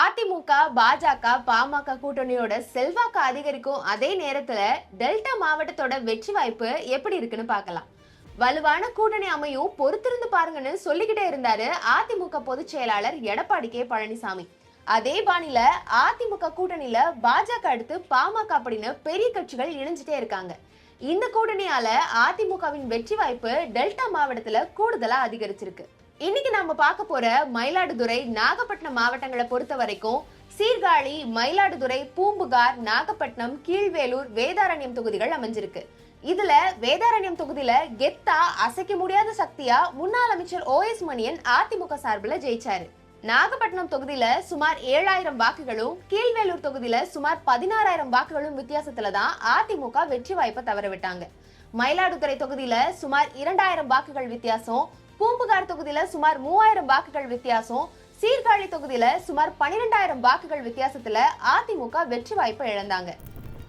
அதிமுக பாஜக பாமக கூட்டணியோட செல்வாக்கு அதிகரிக்கும் அதே நேரத்துல டெல்டா மாவட்டத்தோட வெற்றி வாய்ப்பு எப்படி இருக்குன்னு பார்க்கலாம். வலுவான கூட்டணி அமையும் பொறுத்திருந்து பாருங்கன்னு சொல்லிக்கிட்டே இருந்தாரு அதிமுக பொதுச் செயலாளர் எடப்பாடி கே. பழனிசாமி. அதே பாணியில அதிமுக கூட்டணியில பாஜக அடுத்து பாமக அப்படின்னு பெரிய கட்சிகள் இணைஞ்சிட்டே இருக்காங்க. இந்த கூட்டணியால அதிமுகவின் வெற்றி வாய்ப்பு டெல்டா மாவட்டத்துல கூடுதலா அதிகரிச்சிருக்கு. இன்னைக்கு நாம பார்க்க போற மயிலாடுதுறை நாகப்பட்டினம் மாவட்டங்களை பொறுத்த வரைக்கும் சீர்காழி மயிலாடுதுறை பூம்புகார் நாகப்பட்டினம் கீழ்வேலூர் வேதாரண்யம் தொகுதிகள் அமைஞ்சிருக்கு. இதுல வேதாரண்யம் தொகுதியில கெத்தா அசைக்க முடியாத சக்தியா முன்னாள் அமைச்சர் ஓ எஸ் மணியன் அதிமுக சார்பில் ஜெயிச்சாரு. நாகப்பட்டினம் தொகுதியில சுமார் ஏழாயிரம் வாக்குகளும் கீழ்வேலூர் தொகுதியில சுமார் பதினாறாயிரம் வாக்குகளும் வித்தியாசத்துல தான் அதிமுக வெற்றி வாய்ப்பை தவற விட்டாங்க மயிலாடுதுறை தொகுதியில சுமார் இரண்டாயிரம் வாக்குகள் வித்தியாசம் பூம்புகார் தொகுதியில சுமார் மூவாயிரம் வாக்குகள் வித்தியாசம் சீர்காழி தொகுதியில சுமார் பனிரெண்டாயிரம் வாக்குகள் வித்தியாசத்துல அதிமுக வெற்றி வாய்ப்பை இழந்தாங்க.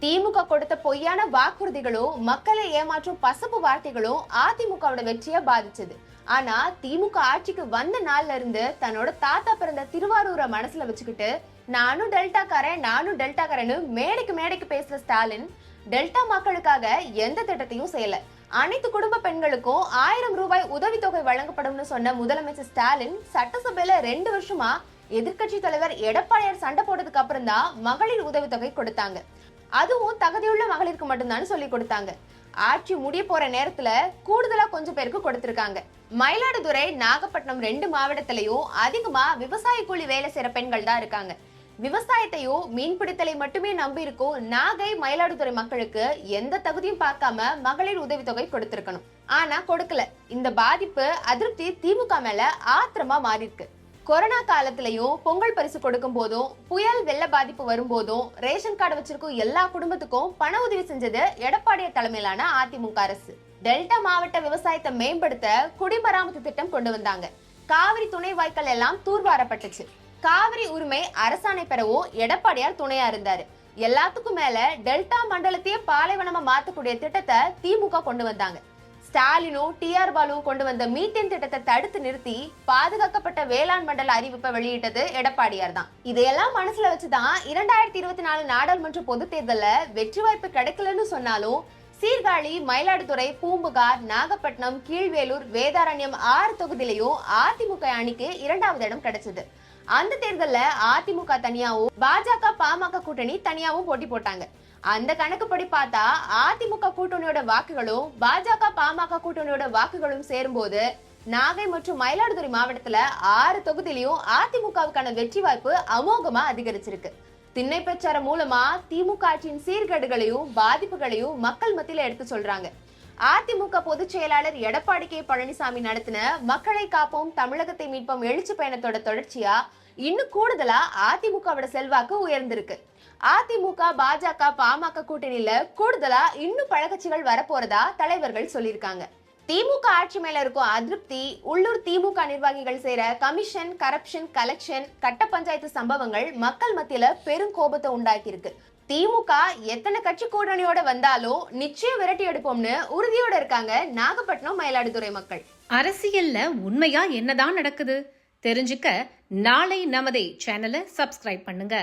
திமுக கொடுத்த பொய்யான வாக்குறுதிகளும் மக்களை ஏமாற்றும் பசப்பு வார்த்தைகளும் அதிமுகவோட வெற்றியை பாதிச்சது. ஆனா திமுக ஆட்சிக்கு வந்த நாள்ல இருந்து தன்னோட தாத்தா பிறந்த திருவாரூரை மனசுல வச்சுக்கிட்டு நானும் டெல்டாக்காரன் நானும் டெல்டாக்காரன்னு மேடைக்கு மேடைக்கு பேசுற ஸ்டாலின் டெல்டா மக்களுக்காக எந்த திட்டத்தையும் செய்யல. அனைத்து குடும்ப பெண்களுக்கும் ஆயிரம் ரூபாய் உதவித்தொகை வழங்கப்படும்னு சொன்ன முதலமைச்சர் ஸ்டாலின் சட்டசபையில ரெண்டு வருஷமா எதிர்க்கட்சி தலைவர் எடப்பாடியார் சண்டை போட்டதுக்கு அப்புறம் தான் மகளிர் உதவித்தொகை கொடுத்தாங்க. அதுவும் தகுதியுள்ள மகளிருக்கு மட்டும்தான் சொல்லி கொடுத்தாங்க. ஆட்சி முடிய போற நேரத்துல கூடுதலா கொஞ்சம் பேருக்கு கொடுத்திருக்காங்க. மயிலாடுதுறை நாகப்பட்டினம் ரெண்டு மாவட்டத்திலையும் அதிகமா விவசாய கூலி வேலை செய்யற பெண்கள் தான் இருக்காங்க. விவசாயத்தையும் மீன்பிடித்தலை மட்டுமே நம்பி இருக்கும் நாகை மயிலாடுதுறை மக்களுக்கு எந்த தகுதியும் பார்க்காம மகளிர் உதவித்தொகை கொடுத்திருக்கணும். ஆனா கொடுக்கல. இந்த பாதிப்பு அதிருப்தி திமுக மேல ஆத்திரமா மாறிருக்கு கொரோனா காலத்திலையும் பொங்கல் பரிசு கொடுக்கும் போதும் புயல் வெள்ள பாதிப்பு வரும்போதும் ரேஷன் கார்டு வச்சிருக்கும் எல்லா குடும்பத்துக்கும் பண உதவி செஞ்சது எடப்பாடியார் தலைமையிலான அதிமுக அரசு. டெல்டா மாவட்ட விவசாயத்தை மேம்படுத்த குடிமராமத்து திட்டம் கொண்டு வந்தாங்க. காவிரி துணை வாய்க்கால் எல்லாம் தூர்வாரப்பட்டுச்சு. காவிரி உரிமை அரசாணை பெறவும் எடப்பாடியார் துணையா இருந்தாரு. எல்லாத்துக்கும் மேல டெல்டா மண்டலத்தையே பாலைவனமா மாத்தக்கூடிய திட்டத்தை திமுக கொண்டு வந்தாங்க. ஸ்டாலினும் டிஆர் பாலுவும் கொண்டு வந்த மீத்தேன் திட்டத்தை தடுத்து நிறுத்தி பாதுகாக்கப்பட்ட வேளாண் மண்டல அறிவிப்பை வெளியிட்டது எடப்பாடியார் தான். இதையெல்லாம் மனசுல வச்சுதான் இரண்டாயிரத்தி இருபத்தி நாலு நாடாளுமன்ற பொதுத் தேர்தலில் வெற்றி வாய்ப்பு கிடைக்கலன்னு சொன்னாலும் சீர்காழி மயிலாடுதுறை பூம்புகார் நாகப்பட்டினம் கீழ்வேலூர் வேதாரண்யம் ஆறு தொகுதியிலையும் அதிமுக அணிக்கு இரண்டாவது இடம் கிடைச்சது. அந்த தேர்தல்ல அதிமுக தனியாவும் பாஜக பாமக கூட்டணி தனியாவும் போட்டி போட்டாங்க. அந்த கணக்குப்படி பார்த்தா அதிமுக கூட்டணியோட வாக்குகளும் பாஜக பாமக கூட்டணியோட வாக்குகளும் சேரும்போது நாகை மற்றும் மயிலாடுதுறை மாவட்டத்துல ஆறு தொகுதியிலையும் அதிமுகவுக்கான வெற்றி வாய்ப்பு அமோகமா அதிகரிச்சிருக்கு. திண்ணை பிரச்சாரம் மூலமா திமுக ஆட்சியின் சீர்கேடுகளையும் பாதிப்புகளையும் மக்கள் மத்தியில எடுத்து சொல்றாங்க. அதிமுக பொதுச் செயலாளர் எடப்பாடி கே. பழனிசாமி நடத்தின மக்களை காப்போம் தமிழகத்தை மீட்போம் எழுச்சி பயணத்தோட தொடர்ச்சியா இன்னும் கூடுதலா அதிமுகவோட செல்வாக்கு உயர்ந்திருக்கு. அதிமுக பாஜக பாமக கூட்டணியில கூடுதலா இன்னும் பழக்கட்சிகள் வரப்போறதா தலைவர்கள் சொல்லியிருக்காங்க. திமுக ஆட்சி மேல இருக்கும் அதிருப்தி உள்ளூர் திமுக நிர்வாகிகள் செய்யற கமிஷன் கரப்ஷன் கலெக்ஷன் கட்ட பஞ்சாயத்து சம்பவங்கள் மக்கள் மத்தியில பெரும் கோபத்தை உண்டாக்கியிருக்கு. திமுக எத்தனை கட்சி கூட்டணியோட வந்தாலும் நிச்சயம் விரட்டி எடுப்போம்னு உறுதியோட இருக்காங்க நாகப்பட்டினம் மயிலாடுதுறை மக்கள். அரசியல்ல உண்மையா என்னதான் நடக்குது? தெரிஞ்சுக்க நாளை நமதே சேனலை சப்ஸ்கிரைப் பண்ணுங்க.